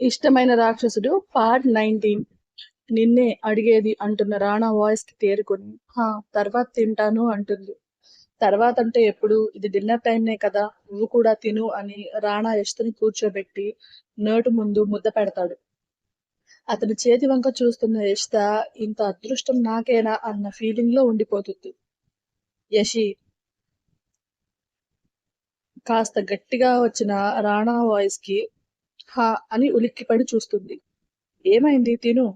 ఇష్టమైన రాక్షసుడు part nineteen. నిన్నే అడిగేది అంటున్న రాణా వాయిస్కి తేరుకొని హా తర్వాత తింటాను అంటుంది. తర్వాత అంటే ఎప్పుడు? ఇది డిన్నర్ టైంనే కదా నువ్వు కూడా తిను అని రాణా యష్ని కూర్చోబెట్టి నోటు ముందు ముద్ద పెడతాడు. అతని చేతి వంక చూస్తున్న యష్త ఇంత అదృష్టం నాకేనా అన్న ఫీలింగ్లో ఉండిపోతుంది. యషి కాస్త గట్టిగా వచ్చిన రాణా వాయిస్కి హా అని ఉలిక్కిపడి చూస్తుంది. ఏమైంది తిను?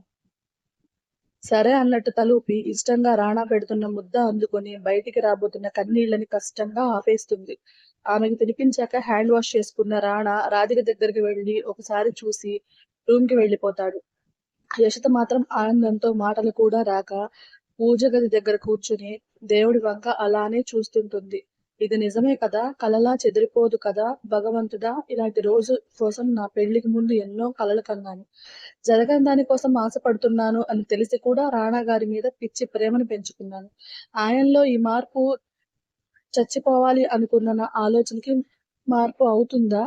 సరే అన్నట్టు తలూపి ఇష్టంగా రాణా పెడుతున్న ముద్ద అందుకొని బయటికి రాబోతున్న కన్నీళ్ళని కష్టంగా ఆపేస్తుంది. ఆమెకు తినిపించాక హ్యాండ్ వాష్ చేసుకున్న రాణా రాధిక దగ్గరికి వెళ్ళి ఒకసారి చూసి రూమ్కి వెళ్ళిపోతాడు. యశత మాత్రం ఆనందంతో మాటలు కూడా రాక పూజ గది దగ్గర కూర్చుని దేవుడి వంక అలానే చూస్తుంటుంది. ఇది నిజమే కదా? కలలా చెదిరిపోదు కదా? భగవంతుడా? ఇలాంటి రోజు కోసం నా పెళ్ళికి ముందు ఎన్నో కలలు కన్నాను. జరగని దానికోసం ఆశపడుతున్నాను అని తెలిసి కూడా రాణా గారి మీద పిచ్చి ప్రేమను పెంచుకున్నాను. ఆయనలో ఈ మార్పు చచ్చిపోవాలి అనుకున్న నా ఆలోచనకి మార్పు అవుతుందా?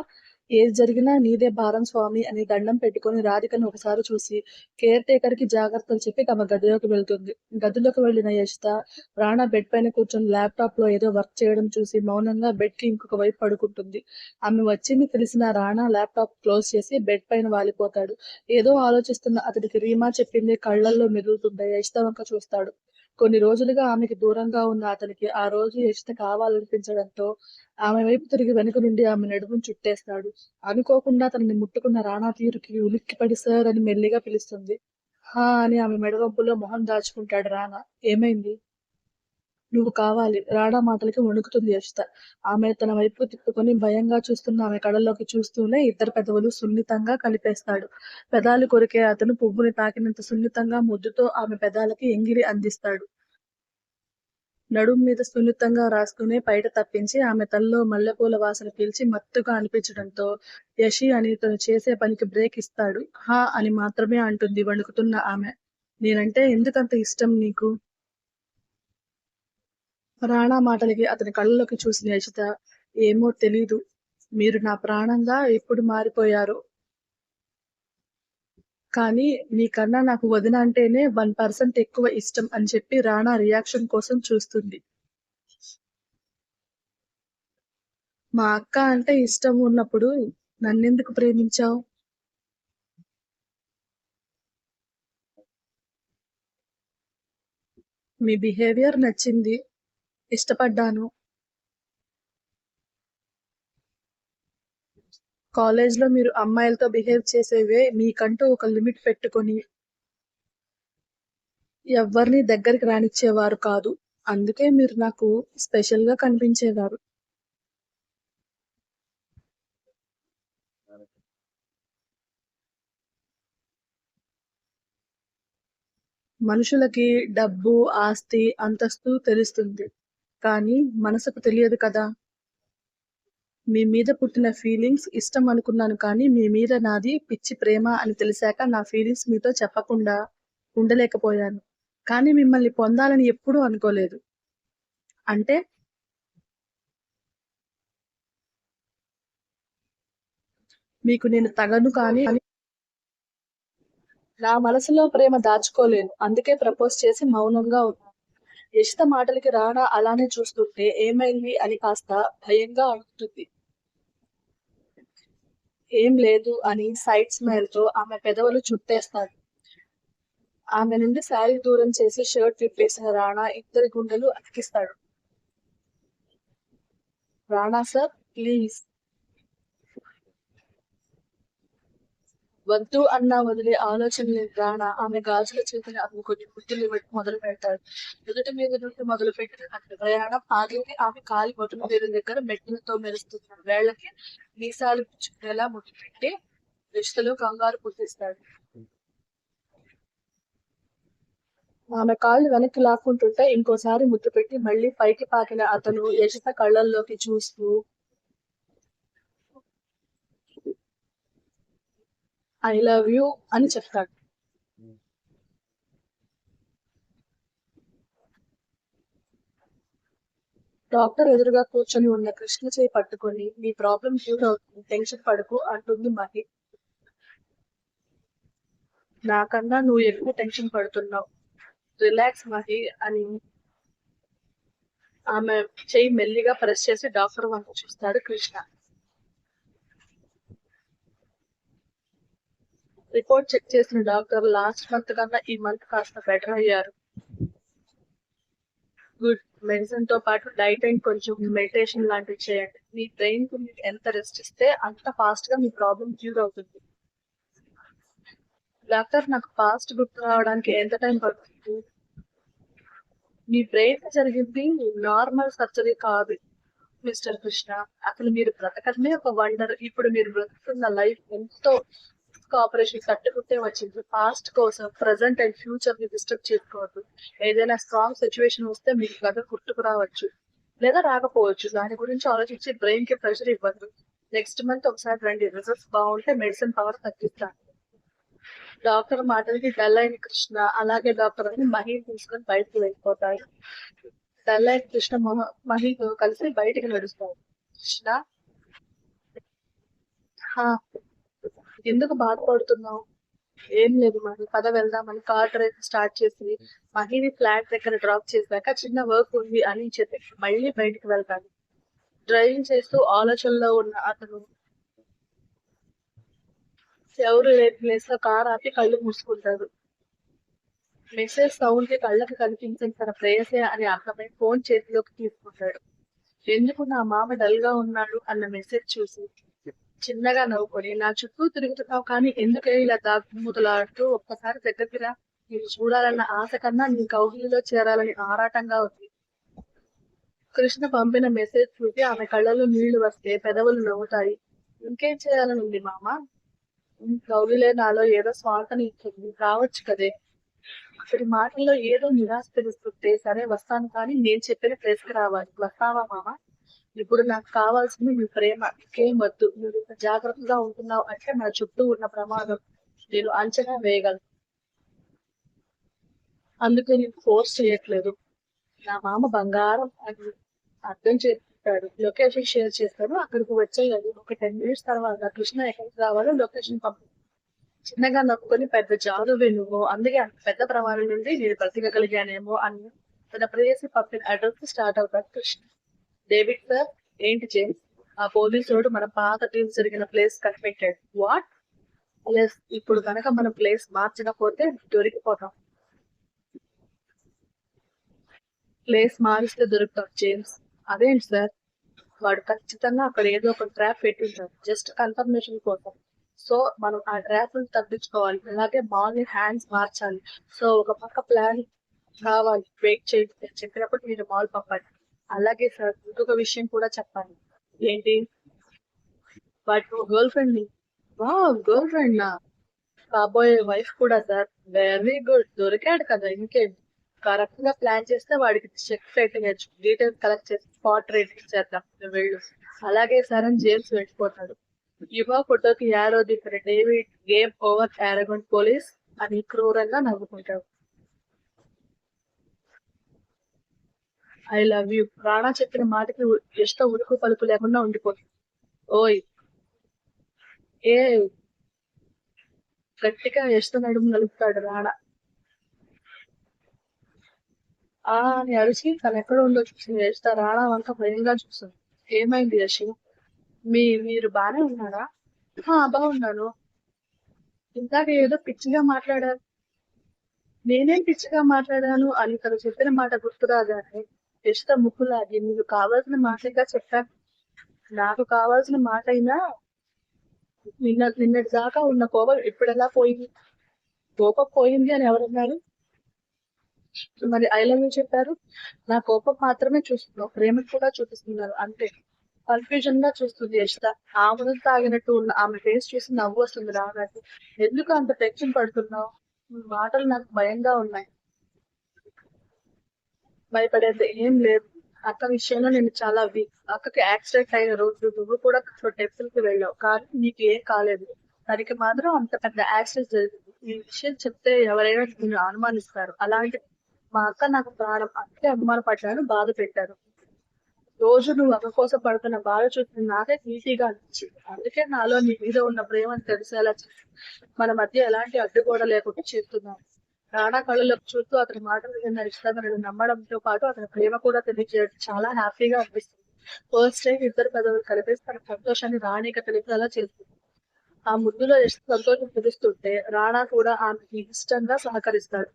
ఏది జరిగినా నీదే భారం స్వామి అని దండం పెట్టుకుని రాధికను ఒకసారి చూసి కేర్ టేకర్కి జాగ్రత్తలు చెప్పి తమ గదిలోకి వెళ్తుంది. గదిలోకి వెళ్ళిన యశిత రాణా బెడ్ పైన కూర్చొని ల్యాప్టాప్లో ఏదో వర్క్ చేయడం చూసి మౌనంగా బెడ్కి ఇంకొక వైపు పడుకుంటుంది. ఆమె వచ్చింది తెలిసిన రాణా ల్యాప్టాప్ క్లోజ్ చేసి బెడ్ పైన వాలిపోతాడు. ఏదో ఆలోచిస్తున్న అతడికి రీమా చెప్పింది కళ్ళల్లో మెదులుతుంటే యశిత వంక చూస్తాడు. కొన్ని రోజులుగా ఆమెకి దూరంగా ఉన్న అతనికి ఆ రోజు యశిత కావాలనిపించడంతో ఆమె వైపు తిరిగి వెనుక నుండి ఆమె నడుమును చుట్టేస్తాడు. అనుకోకుండా తనని ముట్టుకున్న రాణా తీరుకి ఉలిక్కిపడి సార్ అని మెల్లిగా పిలుస్తుంది. హా అని ఆమె మెడవంపులో మొహం దాచుకుంటాడు రాణా. ఏమైంది? నువ్వు కావాలి. రాడా మాటలకి వణుకుతుంది యశిత ఆమె తన వైపు తిప్పుకొని భయంగా చూస్తున్న ఆమె కడల్లోకి చూస్తూనే ఇద్దరు పెదవులు సున్నితంగా కలిపేస్తాడు. పెదాలు కొరికే అతను పువ్వుని తాకినంత సున్నితంగా ముద్దుతో ఆమె పెదాలకి ఎంగిలి అందిస్తాడు. నడుం మీద సున్నితంగా రాసుకునే పైట తప్పించి ఆమె తల్లో మల్లెపూల వాసన పీల్చి మత్తుగా అనిపించడంతో యషి అని తను చేసే పనికి బ్రేక్ ఇస్తాడు. హా అని మాత్రమే అంటుంది వణుకుతున్న ఆమె. నేనంటే ఎందుకంత ఇష్టం నీకు? రాణా మాటలకి అతని కళ్ళలోకి చూసిన యశిత ఏమో తెలీదు. మీరు నా ప్రాణంగా ఎప్పుడు మారిపోయారు. కానీ నీకన్నా నాకు వదిన అంటేనే వన్ పర్సెంట్ ఎక్కువ ఇష్టం అని చెప్పి రాణా రియాక్షన్ కోసం చూస్తుంది. మా అక్క అంటే ఇష్టం ఉన్నప్పుడు నన్నెందుకు ప్రేమించావు? మీ బిహేవియర్ నచ్చింది. ఇష్టపడ్డాను. కాలేజ్లో మీరు అమ్మాయిలతో బిహేవ్ చేసేవే మీకంటూ ఒక లిమిట్ పెట్టుకొని ఎవరిని దగ్గరికి రానిచ్చేవారు కాదు. అందుకే మీరు నాకు స్పెషల్గా కనిపించేవారు. మనుషులకి డబ్బు ఆస్తి అంతస్తు తెలుస్తుంది. కానీ మనసుకు తెలియదు కదా. మీ మీద పుట్టిన ఫీలింగ్స్ ఇష్టం అనుకున్నాను కానీ మీ మీద నాది పిచ్చి ప్రేమ అని తెలిసాక నా ఫీలింగ్స్ మీతో చెప్పకుండా ఉండలేకపోయాను. కానీ మిమ్మల్ని పొందాలని ఎప్పుడూ అనుకోలేదు. అంటే మీకు నేను తగను కానీ నా మనసులో ప్రేమ దాచుకోలేను. అందుకే ప్రపోజ్ చేసి మౌనంగా యశిత మాటలకి రానా అలానే చూస్తుంటే ఏమైంది అని కాస్త భయంగా అడుగుతుంది. ఏం లేదు అని సైడ్ స్మైల్తో ఆమె పెదవులు చుట్టేస్తాడు ఆమె నుండి శారీ దూరం చేసి షర్ట్ విప్పేసిన రాణా ఇద్దరి గుండెలు అతికిస్తాడు. Rana sir please. వద్దు అన్న వదిలే ఆలోచన లేని ఆమె గాజుల చేతిని అతను కొన్ని ముద్దులు మొదలు పెడతాడు. ఎదుటి మీద నుండి మొదలు పెట్టిన అతని ప్రయాణం ఆగింది. ఆమె కాలి బొట్టున పేరు దగ్గర మెట్లతో మెరుస్తున్న వేళ్ళకి మీసాలు పుచ్చుకునేలా ముద్దు పెట్టి రిష్టలు కంగారు పుట్టిస్తాడు. ఆమె కాళ్ళు వెనక్కి లాక్కుంటుంటే ఇంకోసారి ముద్దు పెట్టి మళ్ళీ పైకి పాకిన అతను యశత కళ్ళల్లోకి చూస్తూ ఐ లవ్ యూ అని చెప్తాడు. డాక్టర్ ఎదురుగా కూర్చొని ఉన్న కృష్ణ చేయి పట్టుకొని నీ ప్రాబ్లం క్యూర్ అవుతుంది టెన్షన్ పడుకు అంటుంది మహి. నాకన్నా నువ్వు ఎక్కువ టెన్షన్ పడుతున్నావు. రిలాక్స్ మహి అని ఆమె చేయి మెల్లిగా ప్రెస్ చేసి డాక్టర్ వంక చూస్తాడు కృష్ణ. రిపోర్ట్ చెక్ చేసిన డాక్టర్ లాస్ట్ మంత్ కన్నా ఈ మంత్ కాస్త బెటర్ అయ్యారు. గుడ్. మెడిసిన్తో పాటు డైట్ అండ్ కొంచెం మెడిటేషన్ లాంటివి చేయండి. మీ బ్రెయిన్కు మీరు ఎంత రెస్ట్ ఇస్తే అంత ఫాస్ట్గా మీ ప్రాబ్లం క్యూర్ అవుతుంది. డాక్టర్ నాకు ఫాస్ట్ గుర్తు రావడానికి ఎంత టైం పడుతుంది? మీ బ్రెయిన్ జరిగింది నార్మల్ సర్జరీ కాదు మిస్టర్ కృష్ణ. అసలు మీరు బ్రతకడమే ఒక వండర్. ఇప్పుడు మీరు బ్రతుకుతున్న లైఫ్ ఎంతో ఆపరేషన్ కట్టుకుంటే వచ్చింది. పాస్ట్ కోసం ప్రజెంట్ అండ్ ఫ్యూచర్ని డిస్టర్బ్ చేసుకోవద్దు. ఏదైనా స్ట్రాంగ్ సిచ్యువేషన్ వస్తే మీకు కథ గుర్తుకు రావచ్చు. లేదా రాకపోవచ్చు. దాని గురించి ఆలోచించి బ్రెయిన్కి ప్రెషర్ ఇవ్వద్దు. నెక్స్ట్ మంత్ ఒకసారి రండి. రిజల్ట్స్ బాగుంటే మెడిసిన్ పవర్ తగ్గిస్తాను. డాక్టర్ మాటలకి డల్ అయిన కృష్ణ అలాగే డాక్టర్ అని మహి తీసుకొని బయటకు వెళ్ళిపోతాడు డల్ అయిన కృష్ణ మొహ- మహితో కలిసి బయటికి నడుస్తాడు కృష్ణ? ఎందుకు బాధపడుతున్నావు? ఏం లేదు మరి పద వెళ్దామని కార్ డ్రైవ్ స్టార్ట్ చేసి మహిని ఫ్లాట్ దగ్గర డ్రాప్ చేశాక చిన్న వర్క్ ఉంది అని చెప్పి మళ్ళీ బయటికి వెళ్తాను. డ్రైవింగ్ చేస్తూ ఆలోచనలో ఉన్న అతను ఎవరు లేని ప్లేస్లో కార్ ఆపి కళ్ళు మూసుకుంటాడు. మెసేజ్ సౌండ్కి కళ్ళకి కనిపించిన తన ప్రేయసే అని అర్థమై ఫోన్ చేతిలోకి తీసుకుంటాడు. ఎందుకు నా మామ డల్గా ఉన్నాడు అన్న మెసేజ్ చూసి చిన్నగా నవ్వుకొని నా చుట్టూ తిరుగుతున్నావు కానీ ఎందుకే ఇలా దాగుమూతలాడుతూ ఒక్కసారి దగ్గరికి రా. నేను చూడాలన్న ఆశ కన్నా నీ కౌగిలిలో చేరాలని ఆరాటంగా ఉంది. కృష్ణ పంపిన మెసేజ్ చూసి ఆమె కళ్ళలో నీళ్ళు వస్తే పెదవులు నవ్వుతాయి. ఇంకేం చేయాలని ఉంది మామ? కౌగిలే నాలో ఏదో స్వార్థని ఇచ్చింది రావచ్చు కదే. అతడి మాటల్లో ఏదో నిరాశ తెలుస్తుంటే సరే వస్తాను కానీ నేను చెప్పిన ప్లేస్కి రావాలి. వస్తావా మామ? ఇప్పుడు నాకు కావాల్సింది మీ ప్రేమ. ఇంకేం వద్దు. నువ్వు ఇంత జాగ్రత్తగా ఉంటున్నావు అంటే నా చుట్టూ ఉన్న ప్రమాదం నేను అంచనా వేయగలను. అందుకే నేను ఫోర్స్ చేయట్లేదు. నా మామ బంగారం అని అర్థం చేసుకుంటాడు. లొకేషన్ షేర్ చేస్తాడు. అక్కడికి వచ్చేయాలి. ఒక టెన్ మినిట్స్ తర్వాత కృష్ణ ఎక్కడికి రావాలో లొకేషన్ పంపి. చిన్నగా నవ్వుకొని పెద్ద జాదువే నువ్వు. అందుకే పెద్ద ప్రమాదం నుండి నేను బ్రతికగలిగానేమో అని తన ప్రేయసి పంపిన అడ్రస్ స్టార్ట్ అవుతాడు కృష్ణ. డేవిడ్ సార్ ఏంటి జేమ్స్ ఆ పోలీసుడు మన పాత టీం జరిగిన ప్లేస్ కనిపెట్టాడు. వాట్ ఎస్ ఇప్పుడు కనుక మన ప్లేస్ మార్చకపోతే దొరికిపోతాం. ప్లేస్ మారిస్తే దొరుకుతాం జేమ్స్ అదేంటి సార్ వాడు ఖచ్చితంగా అక్కడ ఏదో ఒక ట్రాప్ పెట్టింటారు జస్ట్ కన్ఫర్మేషన్ కోసం. సో మనం ఆ ట్రాప్ తగ్గించుకోవాలి అలాగే బాల్ని హ్యాండ్స్ మార్చాలి. సో ఒక పక్క ప్లాన్ కావాలి వెయిట్ చేయండి. చెప్పినప్పుడు మీరు బాల్ పంపండి. అలాగే సార్ ఇంకొక విషయం కూడా చెప్పాలి. ఏంటి? బట్ గర్ల్ ఫ్రెండ్ని. వా గర్ల్ ఫ్రెండ్ నా. కాబోయే వైఫ్ కూడా సార్ వెరీ గుడ్. దొరికాడు కదా ఇంకేం. కరెక్ట్గా ప్లాన్ చేస్తే వాడికి చెక్ రేటింగ్ డీటెయిల్స్ కలెక్ట్ చేసి స్పాట్ రేటింగ్ చేద్దాం. వెళ్ళు. అలాగే సార్ అని జేమ్స్ వెళ్ళిపోతాడు. యువ ఫోటోకి యారో దిక్కున డేవిడ్ గేమ్ ఓవర్ ఆరగొండ్ పోలీస్ అని క్రూరంగా నవ్వుకుంటాడు. ఐ లవ్ యూ రాణా చెప్పిన మాటకి ఎష్ట ఉడుకు పలుకు లేకుండా ఉండిపోతుంది. ఓయ్. ఏ. గట్టిగా ఎష్ట నడుము నలుపుతాడు రాణా. ఆ అని అరిచి తను ఎక్కడ ఉందో చూసింది ఎష్ట రాణా వంక భయంగా చూస్తుంది. ఏమైంది యశి? మీ మీరు బానే ఉన్నారా? బాగున్నాను. ఇందాక ఏదో పిచ్చిగా మాట్లాడారు. నేనేం పిచ్చిగా మాట్లాడాను అని తను చెప్పిన మాట గుర్తురాగానే ఇష్ట ముక్కులాగి మీరు కావాల్సిన మాటగా చెప్పాను నాకు కావాల్సిన మాట అయినా నిన్న నిన్నటి దాకా ఉన్న కోపం ఎప్పుడెలా పోయింది? కోపం పోయింది అని ఎవరన్నారు? మరి ఐ లవ్ యూ చెప్పారు? నా కోపం మాత్రమే చూస్తున్నావు ప్రేమ కూడా చూపిస్తున్నారు. అంతే కన్ఫ్యూజన్గా చూస్తుంది యశిత ఆముదం తాగినట్టు ఉన్న ఆమె ఫేస్ చూసి నవ్వు వస్తుంది రాగానే. ఎందుకు అంత టెన్షన్ పడుతున్నావు? మాటలు నాకు భయంగా ఉన్నాయి. భయపడేది ఏం లేదు. అక్క విషయంలో నేను చాలా వీక్ అక్కకి యాక్సిడెంట్ అయిన రోజు నువ్వు కూడా టెంపుల్కి వెళ్ళావు. కానీ నీకు ఏం కాలేదు. తనకి మాత్రం అంత పెద్ద యాక్సిడెంట్ జరిగింది. ఈ విషయం చెప్తే ఎవరైనా నేను అనుమానిస్తారు. అలాంటి మా అక్క నాకు ప్రాణం అంతే అనుమానపడ్డాను బాధ పెట్టారు రోజు నువ్వు అక్క కోసం పడుతున్న బాధ చూసిన నాకే ఈజీగా అనిపించింది. అందుకే నాలో నీ మీద ఉన్న ప్రేమను తెలిసేలా మన మధ్య ఎలాంటి అడ్డుగోడ లేకుండా చేస్తున్నాను. రాణా కళ్ళలోకి చూస్తూ అతని మాటలు నిజంగా ఇష్టాలను నమ్మడంతో పాటు అతని ప్రేమ కూడా తెలియజేయడం చాలా హ్యాపీగా అనిపిస్తుంది. ఫస్ట్ టైం ఇద్దరు పెద్దలు కలిపేసి తన సంతోషాన్ని రాణిక తెలిపేలా చేస్తుంది. ఆ ముందులో సంతోషం కుదుస్తుంటే రాణా కూడా ఆమెకి ఇష్టంగా సహకరిస్తాడు.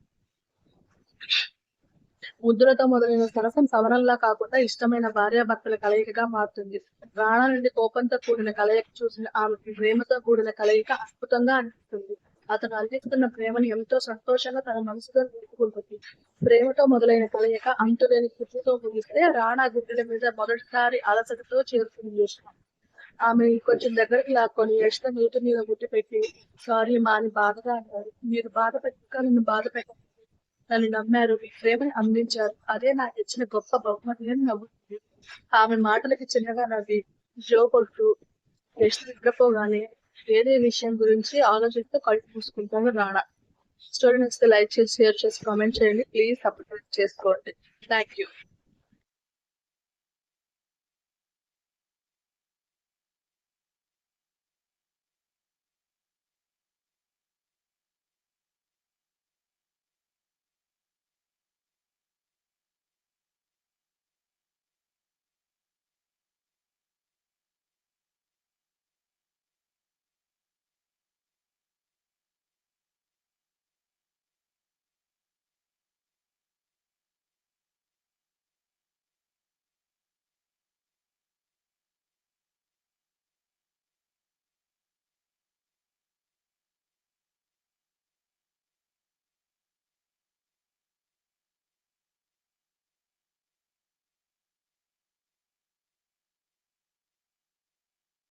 ముద్దులతో మొదలైన సరసం సవరంలా కాకుండా ఇష్టమైన భార్యాభర్తల కలయికగా మారుతుంది. రాణా నుండి కోపంతో కూడిన కలయిక చూసిన ఆమెకి ప్రేమతో కూడిన కలయిక అద్భుతంగా అనిపిస్తుంది. అతను అందిస్తున్న ప్రేమని ఎంతో సంతోషంగా తన మనసులో నిలుపుకుంటుంది. ప్రేమతో మొదలైన కలయిక అంతులేని కృతితో ముగిస్తే రాణా గుడ్డల మీద మొదటిసారి అలసటతో చేరుతుంది ఆమె కొంచెం దగ్గరికి లాక్కొని యష్ణ నీటి మీద గుడ్డి పెట్టి సారీ మా అని బాధగా అన్నారు. మీరు బాధ పెట్టక నన్ను బాధ పెట్ట నన్ను నమ్మారు. మీ ప్రేమని అందించారు. అదే నాకు ఇచ్చిన గొప్ప బహుమతి అని నవ్వుతుంది ఆమె మాటలకి చిన్నగా నవ్వి జో కొట్టు. యష్ణ నిద్రపోగానే వేరే విషయం గురించి ఆలోచిస్తూ కళ్ళు మూసుకుంటాను రాడా స్టోరీ నచ్చితే లైక్ చేసి షేర్ చేసి కామెంట్ చేయండి. ప్లీజ్ సబ్స్క్రైబ్ చేసుకోండి. Thank you